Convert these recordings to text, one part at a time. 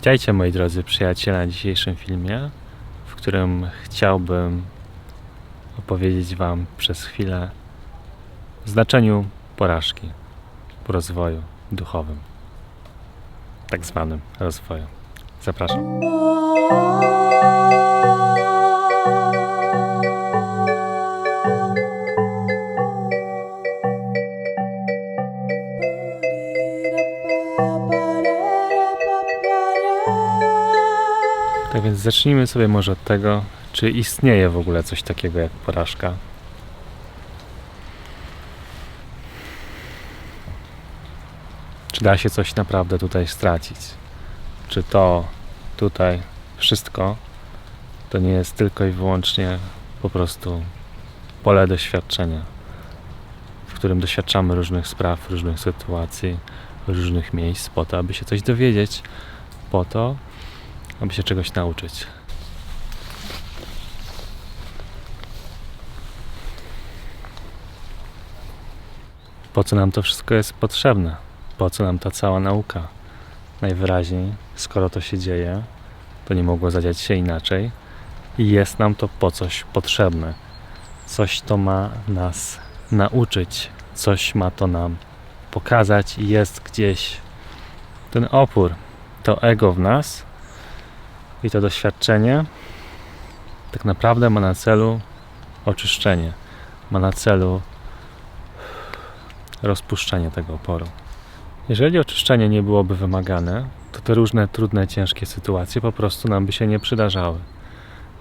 Witajcie moi drodzy przyjaciele na dzisiejszym filmie, w którym chciałbym opowiedzieć Wam przez chwilę o znaczeniu porażki w rozwoju duchowym, tak zwanym rozwoju. Zapraszam. Tak więc zacznijmy sobie może od tego, czy istnieje w ogóle coś takiego jak porażka. Czy da się coś naprawdę tutaj stracić? Czy to tutaj wszystko to nie jest tylko i wyłącznie po prostu pole doświadczenia, w którym doświadczamy różnych spraw, różnych sytuacji, różnych miejsc po to, aby się coś dowiedzieć, po to, aby się czegoś nauczyć. Po co nam to wszystko jest potrzebne? Po co nam ta cała nauka? Najwyraźniej, skoro to się dzieje, to nie mogło zadziać się inaczej i jest nam to po coś potrzebne. Coś to ma nas nauczyć, coś ma to nam pokazać i jest gdzieś ten opór, to ego w nas, i to doświadczenie tak naprawdę ma na celu oczyszczenie, ma na celu rozpuszczenie tego oporu. Jeżeli oczyszczenie nie byłoby wymagane, to te różne trudne, ciężkie sytuacje po prostu nam by się nie przydarzały.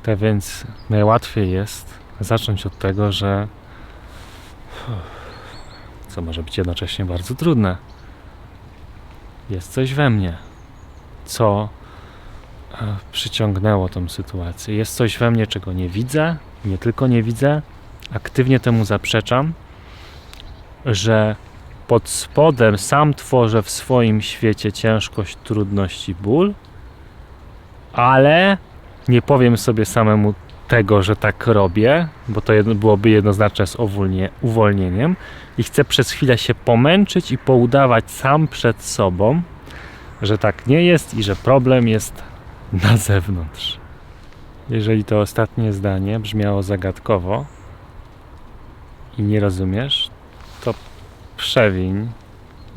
Tak więc najłatwiej jest zacząć od tego, że co może być jednocześnie bardzo trudne. Jest coś we mnie, co przyciągnęło tą sytuację. Jest coś we mnie, czego nie widzę, nie tylko nie widzę, aktywnie temu zaprzeczam, że pod spodem sam tworzę w swoim świecie ciężkość, trudność i ból, ale nie powiem sobie samemu tego, że tak robię, bo to byłoby jednoznaczne z uwolnie, uwolnieniem i chcę przez chwilę się pomęczyć i poudawać sam przed sobą, że tak nie jest i że problem jest na zewnątrz. Jeżeli to ostatnie zdanie brzmiało zagadkowo i nie rozumiesz, to przewiń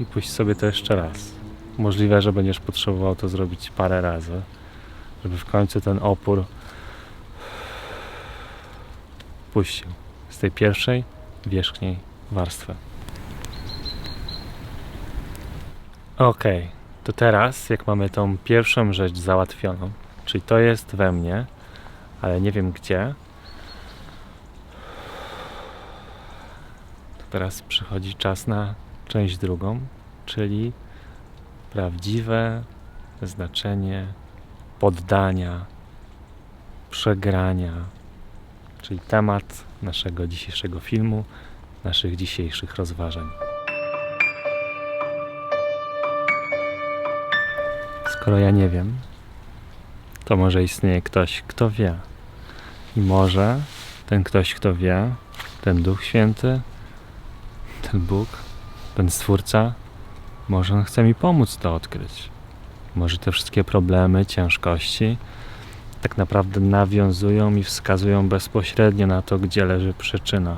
i puść sobie to jeszcze raz. Możliwe, że będziesz potrzebował to zrobić parę razy, żeby w końcu ten opór puścił z tej pierwszej, wierzchniej warstwy. Okej, to teraz, jak mamy tą pierwszą rzecz załatwioną, czyli to jest we mnie, ale nie wiem gdzie, to teraz przychodzi czas na część drugą, czyli prawdziwe znaczenie poddania, przegrania, czyli temat naszego dzisiejszego filmu, naszych dzisiejszych rozważań. Skoro ja nie wiem, to może istnieje ktoś, kto wie. I może ten ktoś, kto wie, ten Duch Święty, ten Bóg, ten Stwórca, może on chce mi pomóc to odkryć. Może te wszystkie problemy, ciężkości tak naprawdę nawiązują i wskazują bezpośrednio na to, gdzie leży przyczyna.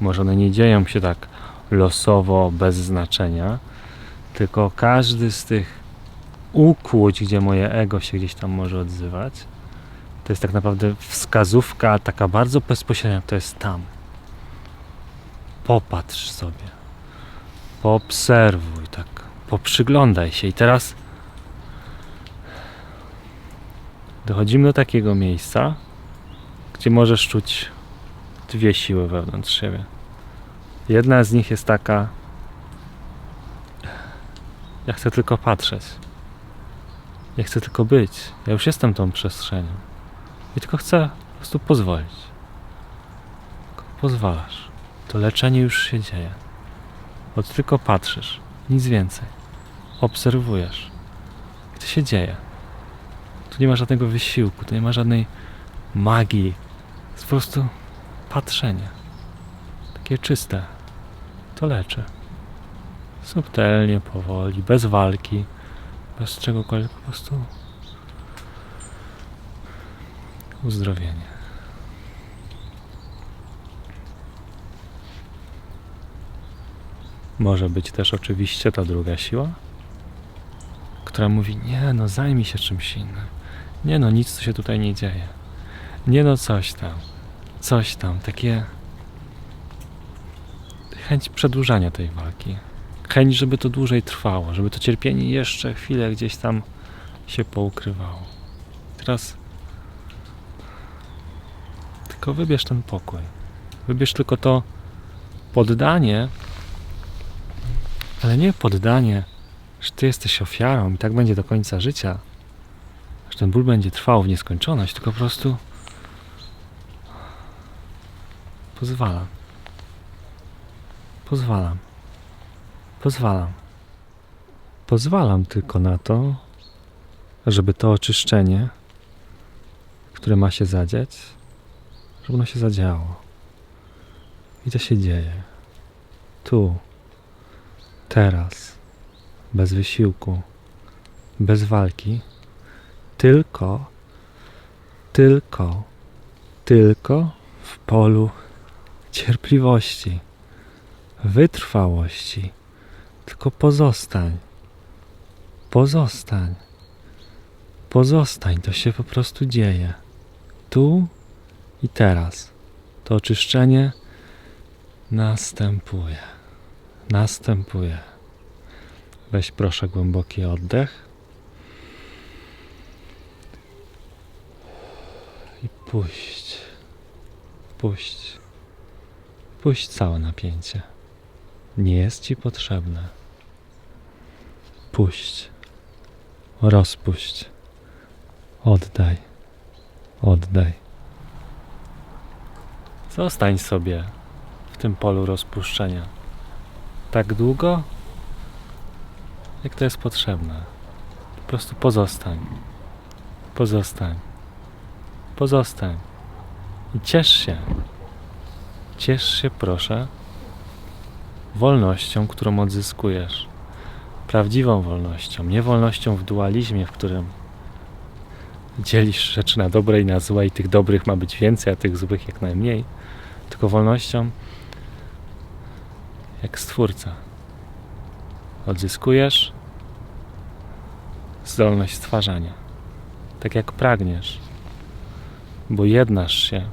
Może one nie dzieją się tak losowo, bez znaczenia, tylko każdy z tych ukłuć, gdzie moje ego się gdzieś tam może odzywać, to jest tak naprawdę wskazówka taka bardzo bezpośrednia, to jest tam. Popatrz sobie, poobserwuj, tak, poprzyglądaj się. I teraz dochodzimy do takiego miejsca, gdzie możesz czuć dwie siły wewnątrz siebie. Jedna z nich jest taka, ja chcę tylko patrzeć. Ja chcę tylko być. Ja już jestem tą przestrzenią. I tylko chcę po prostu pozwolić. Tylko pozwalasz. To leczenie już się dzieje. Bo ty tylko patrzysz. Nic więcej. Obserwujesz. I to się dzieje. Tu nie ma żadnego wysiłku, tu nie ma żadnej magii. Jest po prostu patrzenie. Takie czyste. To leczy. Subtelnie, powoli, bez walki bez czegokolwiek po prostu uzdrowienie. Może być też oczywiście ta druga siła, która mówi: Nie, no zajmij się czymś innym. Nie, no nic, co się tutaj nie dzieje. Nie, no coś tam, coś tam, takie chęć przedłużania tej walki. Chęć, żeby to dłużej trwało, żeby to cierpienie jeszcze chwilę gdzieś tam się poukrywało. Teraz tylko wybierz ten pokój. Wybierz tylko to poddanie, ale nie poddanie, że ty jesteś ofiarą i tak będzie do końca życia, że ten ból będzie trwał w nieskończoność, tylko po prostu pozwalam. Pozwalam. Pozwalam. Pozwalam tylko na to, żeby to oczyszczenie, które ma się zadziać, żeby ono się zadziało. I to się dzieje. Tu, teraz, bez wysiłku, bez walki, tylko, tylko, tylko w polu cierpliwości, wytrwałości. Tylko pozostań. Pozostań. Pozostań, to się po prostu dzieje. Tu i teraz. To oczyszczenie następuje. Następuje. Weź proszę głęboki oddech. I puść. Puść. Puść całe napięcie. Nie jest ci potrzebne. Puść. Rozpuść. Oddaj. Oddaj. Zostań sobie w tym polu rozpuszczenia. Tak długo, jak to jest potrzebne. Po prostu pozostań. Pozostań. Pozostań. I ciesz się. Ciesz się, proszę, wolnością, którą odzyskujesz. Prawdziwą wolnością, nie wolnością w dualizmie, w którym dzielisz rzeczy na dobre i na złe, i tych dobrych ma być więcej, a tych złych jak najmniej, tylko wolnością jak stwórca. Odzyskujesz zdolność stwarzania, tak jak pragniesz, bo jednasz się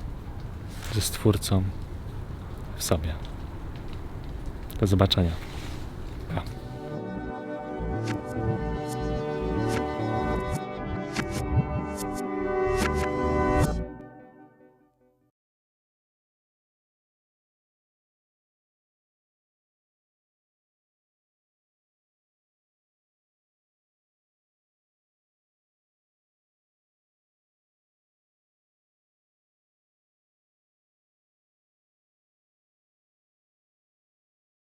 ze stwórcą w sobie. Do zobaczenia.